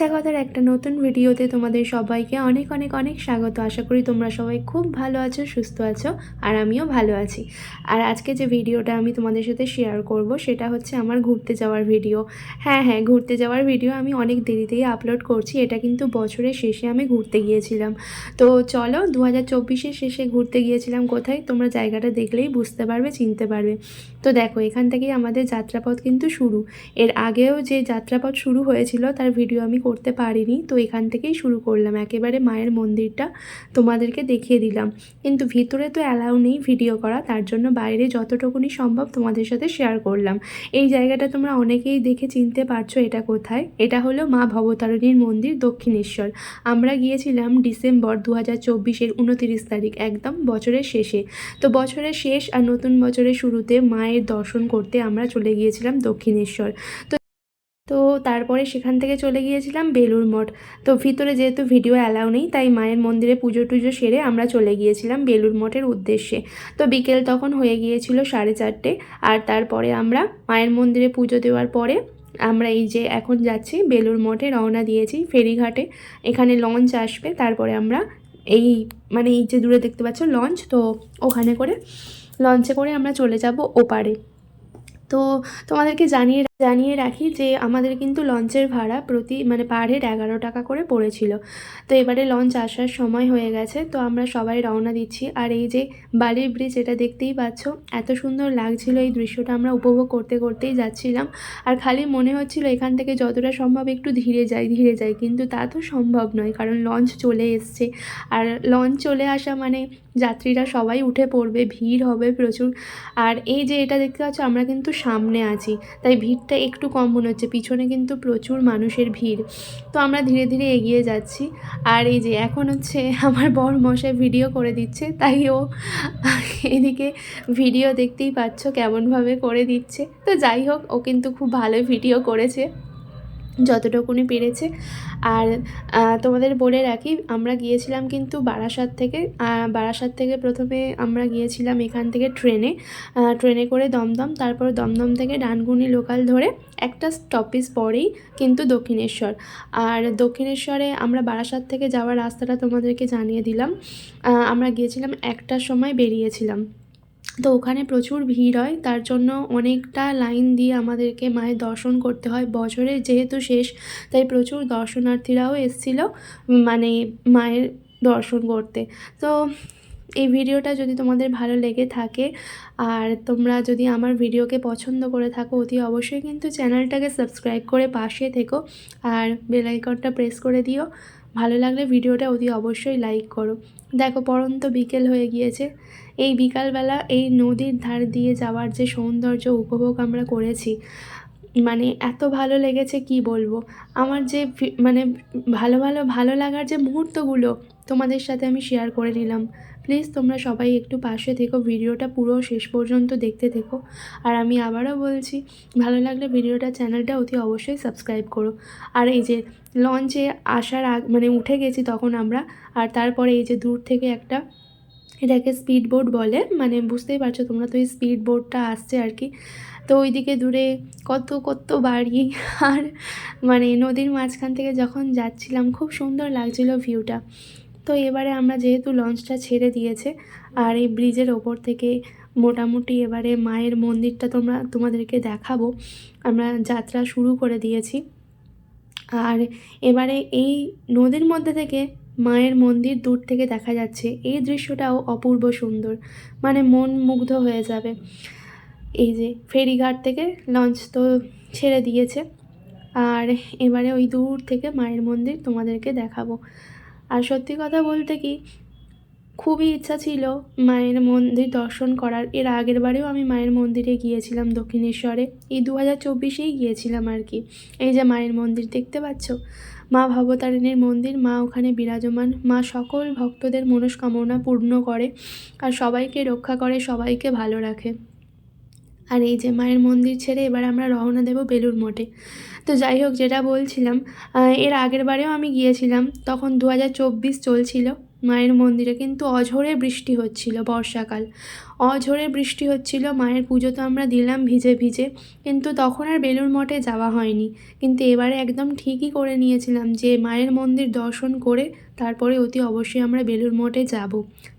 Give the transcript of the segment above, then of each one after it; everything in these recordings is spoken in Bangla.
ইচ্ছা কথার একটা নতুন ভিডিওতে তোমাদের সবাইকে অনেক অনেক অনেক স্বাগত। আশা করি তোমরা সবাই খুব ভালো আছো, সুস্থ আছো, আর আমিও ভালো আছি। আর আজকে যে ভিডিওটা আমি তোমাদের সাথে শেয়ার করব সেটা হচ্ছে আমার ঘুরতে যাওয়ার ভিডিও। হ্যাঁ হ্যাঁ ঘুরতে যাওয়ার ভিডিও আমি অনেক দেরিতেই আপলোড করছি, এটা কিন্তু বছরের শেষে আমি ঘুরতে গিয়েছিলাম। তো চলো দু হাজার শেষে ঘুরতে গিয়েছিলাম কোথায়? তোমরা জায়গাটা দেখলেই বুঝতে পারবে, চিনতে পারবে। তো দেখো, এখান থেকেই আমাদের যাত্রাপথ কিন্তু শুরু। এর আগেও যে যাত্রাপথ শুরু হয়েছিল, তার ভিডিও আমি করতে পারিনি। তো এখান থেকেই শুরু করলাম। একেবারে মায়ের মন্দিরটা তোমাদেরকে দেখিয়ে দিলাম। কিন্তু ভিতরে তো অ্যালাউ নেই ভিডিও করা। তার জন্য বাইরে যতটুকুনি সম্ভব তোমাদের সাথে শেয়ার করলাম। এই জায়গাটা তোমরা অনেকেই দেখে চিনতে পারছ এটা কোথায়। এটা হলো মা ভবতারিণীর মন্দির দক্ষিণেশ্বর। আমরা গিয়েছিলাম ডিসেম্বর দু হাজার চব্বিশের উনতিরিশ তারিখ, একদম বছরের শেষে। তো বছরের শেষ আর নতুন বছরের শুরুতে মায়ের দর্শন করতে আমরা চলে গিয়েছিলাম দক্ষিণেশ্বর। তো তো তারপরে সেখান থেকে চলে গিয়েছিলাম বেলুর মঠ। তো ভিতরে যেহেতু ভিডিও অ্যালাউ নেই, তাই মায়ের মন্দিরে পুজো টুজো সেরে আমরা চলে গিয়েছিলাম বেলুর মঠের উদ্দেশ্যে। তো বিকেল তখন হয়ে গিয়েছিল সাড়ে চারটে আর তারপরে আমরা মায়ের মন্দিরে পুজো দেওয়ার পরে আমরা এই যে এখন যাচ্ছি বেলুর মঠে রওনা দিয়েছি ফেরিঘাটে। এখানে লঞ্চ আসবে, তারপরে আমরা এই মানে এই যে দূরে দেখতে পাচ্ছ লঞ্চ তো ওখানে করে লঞ্চে করে আমরা চলে যাব ওপারে। তো তোমাদেরকে জানিয়ে জানিয়ে রাখি যে আমাদের কিন্তু লঞ্চের ভাড়া প্রতি মানে পার হেড এগারো টাকা করে পড়েছিল। তো এবারে লঞ্চ আসার সময় হয়ে গেছে, তো আমরা সবাই রওনা দিচ্ছি। আর এই যে বালির ব্রিজ এটা দেখতেই পাচ্ছ, এত সুন্দর লাগছিল এই দৃশ্যটা, আমরা উপভোগ করতে করতেই যাচ্ছিলাম। আর খালি মনে হচ্ছিল এখান থেকে যতটা সম্ভব একটু ধীরে যাই ধীরে যাই, কিন্তু তা তো সম্ভব নয়, কারণ লঞ্চ চলে এসছে। আর লঞ্চ চলে আসা মানে যাত্রীরা সবাই উঠে পড়বে, ভিড় হবে প্রচুর। আর এই যে এটা দেখতে পাচ্ছ, আমরা কিন্তু সামনে আছি। তাই ভিড়টা একটু কম মনে হচ্ছে। পিছনে কিন্তু প্রচুর মানুষের ভিড়। তো আমরা ধীরে ধীরে এগিয়ে যাচ্ছি। আর এই যে এখন হচ্ছে আমার বর মশাই ভিডিও করে দিচ্ছে। তাই ও এদিকে ভিডিও দেখতেই পাচ্ছ কেমনভাবে করে দিচ্ছে। তো যাই হোক, ও কিন্তু খুব ভালো ভিডিও করেছে। যতটুকুনি পেরেছে। আর তোমাদের বলে রাখি, আমরা গিয়েছিলাম কিন্তু বারাসাত থেকে বারাসাত থেকে প্রথমে আমরা গিয়েছিলাম এখান থেকে ট্রেনে ট্রেনে করে দমদম, তারপর দমদম থেকে ডানকুনি লোকাল ধরে একটা স্টপেজ পরেই কিন্তু দক্ষিণেশ্বর। আর দক্ষিণেশ্বরে আমরা বারাসাত থেকে যাওয়ার রাস্তাটা তোমাদেরকে জানিয়ে দিলাম। আমরা গিয়েছিলাম একটার সময় বেরিয়েছিলাম। তো ওখানে প্রচুর ভিড় হয়। তার জন্য অনেকটা লাইন দিয়ে আমাদেরকে মায়ের দর্শন করতে হয়। বছরের যেহেতু শেষ, তাই প্রচুর দর্শনার্থীরাও এসেছিল মানে মায়ের দর্শন করতে। তো এই ভিডিওটা যদি তোমাদের ভালো লেগে থাকে আর তোমরা যদি আমার ভিডিওকে পছন্দ করে থাকো, অতি অবশ্যই কিন্তু চ্যানেলটাকে সাবস্ক্রাইব করে পাশে থেকো আর বেল আইকনটা প্রেস করে দিও। ভালো লাগলে ভিডিওটা অতি অবশ্যই লাইক করো। দেখো, পরন্ত বিকেল হয়ে গিয়েছে। এই বিকালবেলা এই নদীর ধার দিয়ে যাওয়ার যে সৌন্দর্য উপভোগ আমরা করেছি মানে এত ভালো লেগেছে কি বলব? আমার যে মানে ভালো ভালো ভালো লাগার যে মুহূর্তগুলো তোমাদের সাথে আমি শেয়ার করে নিলাম। প্লিজ তোমরা সবাই একটু পাশে থেকো, ভিডিওটা পুরো শেষ পর্যন্ত দেখতে থেকো। আর আমি আবারও বলছি, ভালো লাগলে ভিডিওটা চ্যানেলটা অতি অবশ্যই সাবস্ক্রাইব করো। আর এই যে লঞ্চে আসার আগ মানে উঠে গেছি তখন আমরা, আর তারপরে এই যে দূর থেকে একটা, এটাকে স্পিড বোট বলে মানে বুঝতেই পারছ তোমরা তো এই স্পিড বোটটা আসছে আর কি। তো ওইদিকে দূরে কত কত বাড়ি, আর মানে নদীর মাঝখান থেকে যখন যাচ্ছিলাম, খুব সুন্দর লাগছিল ভিউটা তো এবারে আমরা যেহেতু লঞ্চটা ছেড়ে দিয়েছে, আর এই ব্রিজের ওপর থেকে মোটামুটি এবারে মায়ের মন্দিরটা তোমরা, তোমাদেরকে দেখাবো। আমরা যাত্রা শুরু করে দিয়েছি। আর এবারে এই নদীর মধ্যে থেকে মায়ের মন্দির দূর থেকে দেখা যাচ্ছে। এই দৃশ্যটাও অপূর্ব সুন্দর মানে মন মুগ্ধ হয়ে যাবে। এই যে ফেরিঘাট থেকে লঞ্চ তো ছেড়ে দিয়েছে। আর এবারে ওই দূর থেকে মায়ের মন্দির তোমাদেরকে দেখাবো। আর সত্যি কথা বলতে কি, খুবই ইচ্ছা ছিল মায়ের মন্দির দর্শন করার। এর আগের বারেও আমি মায়ের মন্দিরে গিয়েছিলাম দক্ষিণেশ্বরে। এই দু হাজার চব্বিশেই গিয়েছিলাম আর কি। এই যে মায়ের মন্দির দেখতে পাচ্ছ? মা ভবতারিণীর মন্দির, মা ওখানে বিরাজমান, মা সকল ভক্তদের মনস্কামনা পূর্ণ করে আর সবাইকে রক্ষা করে, সবাইকে ভালো রাখে। আর এই যে মায়ের মন্দির ছেড়ে এবার আমরা রওনা দেব বেলুর মঠে। তো যাই হোক, যেটা বলছিলাম এর আগের বারেও আমি গিয়েছিলাম, তখন দু হাজার চব্বিশ চলছিল। মায়ের মন্দিরে কিন্তু অঝোরে বৃষ্টি হচ্ছিল বর্ষাকাল। অঝোরে বৃষ্টি হচ্ছিল, মায়ের পুজো তো আমরা দিলাম ভিজে ভিজে, কিন্তু তখন আর বেলুড় মঠে যাওয়া হয়নি। কিন্তু এবারে একদম ঠিকই করে নিয়েছিলাম যে মায়ের মন্দির দর্শন করে তারপরে অতি অবশ্যই আমরা বেলুড় মঠে যাব।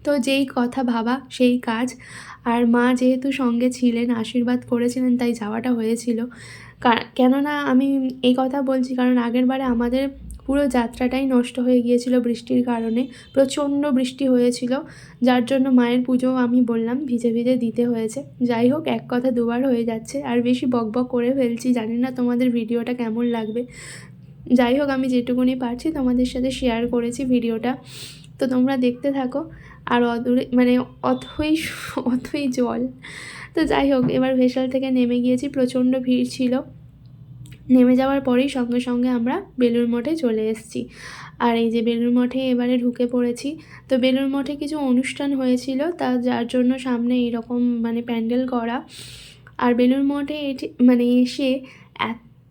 তো যেই কথা ভাবা, সেই কাজ। আর মা যেহেতু সঙ্গে ছিলেন, আশীর্বাদ করেছিলেন, তাই যাওয়াটা হয়েছিল। কেননা আমি এই কথা বলছি কারণ আগের বারে আমাদের পুরো যাত্রাটাই নষ্ট হয়ে গিয়েছিল বৃষ্টির কারণে, প্রচণ্ড বৃষ্টি হয়েছিল, যার জন্য মায়ের পুজো আমি বললাম ভিজে ভিজে দিতে হয়েছে। যাই হোক, এক কথা দুবার হয়ে যাচ্ছে, আর বেশি বকবক করে ফেলছি, জানি না তোমাদের ভিডিওটা কেমন লাগবে। যাই হোক, আমি যেটুকুনি পারছি তোমাদের সাথে শেয়ার করেছি ভিডিওটা। তো তোমরা দেখতে থাকো। আর অদূরে মানে অথই অথই জল। তো যাই হোক, এবার ভেসাল থেকে নেমে গিয়েছি, প্রচণ্ড ভিড় ছিল। নেমে যাওয়ার পরেই সঙ্গে সঙ্গে আমরা বেলুড় মঠে চলে এসেছি। আর এই যে বেলুড় মঠে এবারে ঢুকে পড়েছি, তো বেলুড় মঠে কিছু অনুষ্ঠান হয়েছিল, তা যার জন্য সামনে এইরকম মানে প্যান্ডেল করা। আর বেলুড় মঠে এটি মানে এসে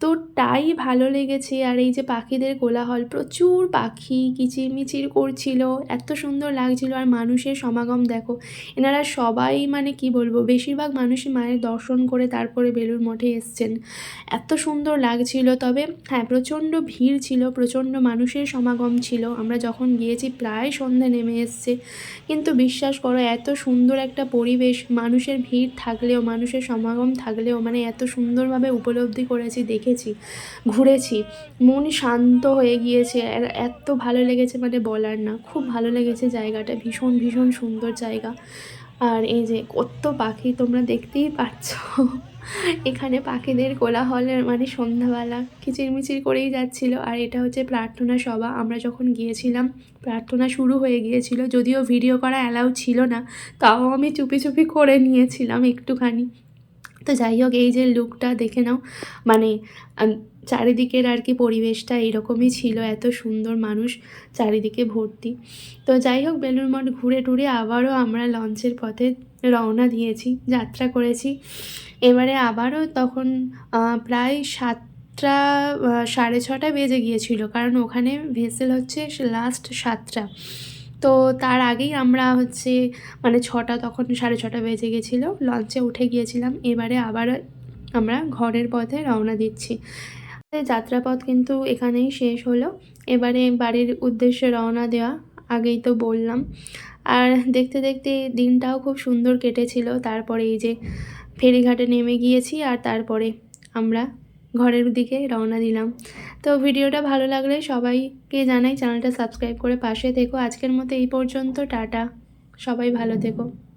এতটাই ভালো লেগেছে। আর এই যে পাখিদের কোলাহল, প্রচুর পাখি কিচিরমিচির করছিল, এত সুন্দর লাগছিল। আর মানুষের সমাগম দেখো, এনারা সবাই মানে কি বলব, বেশিরভাগ মানুষই মায়ের দর্শন করে তারপরে বেলুড় মঠে এসছেন। এত সুন্দর লাগছিল। তবে হ্যাঁ প্রচণ্ড ভিড় ছিল, প্রচণ্ড মানুষের সমাগম ছিল। আমরা যখন গিয়েছি, প্রায় সন্ধে নেমে এসছে। কিন্তু বিশ্বাস করো, এত সুন্দর একটা পরিবেশ, মানুষের ভিড় থাকলেও, মানুষের সমাগম থাকলেও মানে এত সুন্দরভাবে উপলব্ধি করেছি দেখেছি, ঘুরেছি। মন শান্ত হয়ে গিয়েছে। এত ভালো লেগেছে মানে বলার না। খুব ভালো লেগেছে জায়গাটা। ভীষণ ভীষণ সুন্দর জায়গা। আর এই যে কত পাখি তোমরা দেখতেই পাচ্ছ। এখানে পাখিদের কোলাহলের মানে সন্ধ্যাবেলা কিচিরমিচির করেই যাচ্ছিল। আর এটা হচ্ছে প্রার্থনা সভা। আমরা যখন গিয়েছিলাম, প্রার্থনা শুরু হয়ে গিয়েছিল। যদিও ভিডিও করা অ্যালাউ ছিল না, তাও আমি চুপি চুপি করে নিয়েছিলাম একটুখানি। তো যাই হোক এই যে লুকটা দেখে নাও। মানে চারিদিকের আর কি পরিবেশটা এরকমই ছিল এত সুন্দর মানুষ চারিদিকে ভর্তি। তো যাই হোক বেলুড় মঠ ঘুরে টুরে আবারও আমরা লঞ্চের পথে রওনা দিয়েছি যাত্রা করেছি। এবারে আবারও তখন প্রায় সাতটা আহ, সাড়ে ছটা বেজে গিয়েছিল কারণ ওখানে ভেসেল হচ্ছে লাস্ট সাতটা। তো তার আগেই আমরা হচ্ছে মানে ছটা তখন সাড়ে ছটা বেজে গেছিল লঞ্চে উঠে গিয়েছিলাম। এবারে আবার আমরা ঘরের পথে রওনা দিচ্ছি। যাত্রাপথ কিন্তু এখানেই শেষ হলো। এবারে বাড়ির উদ্দেশ্যে রওনা দেওয়া, আগেই তো বললাম। আর দেখতে দেখতে দিনটাও খুব সুন্দর কেটেছিল। তারপরে এই যে ফেরিঘাটে নেমে গিয়েছি আর তারপরে আমরা ঘরের দিকে রওনা দিলাম। তো ভিডিওটা ভালো লাগলে সবাইকে জানাই, চ্যানেলটা সাবস্ক্রাইব করে পাশে থেকো। আজকের মতো এই পর্যন্ত, টাটা। সবাই ভালো থেকো।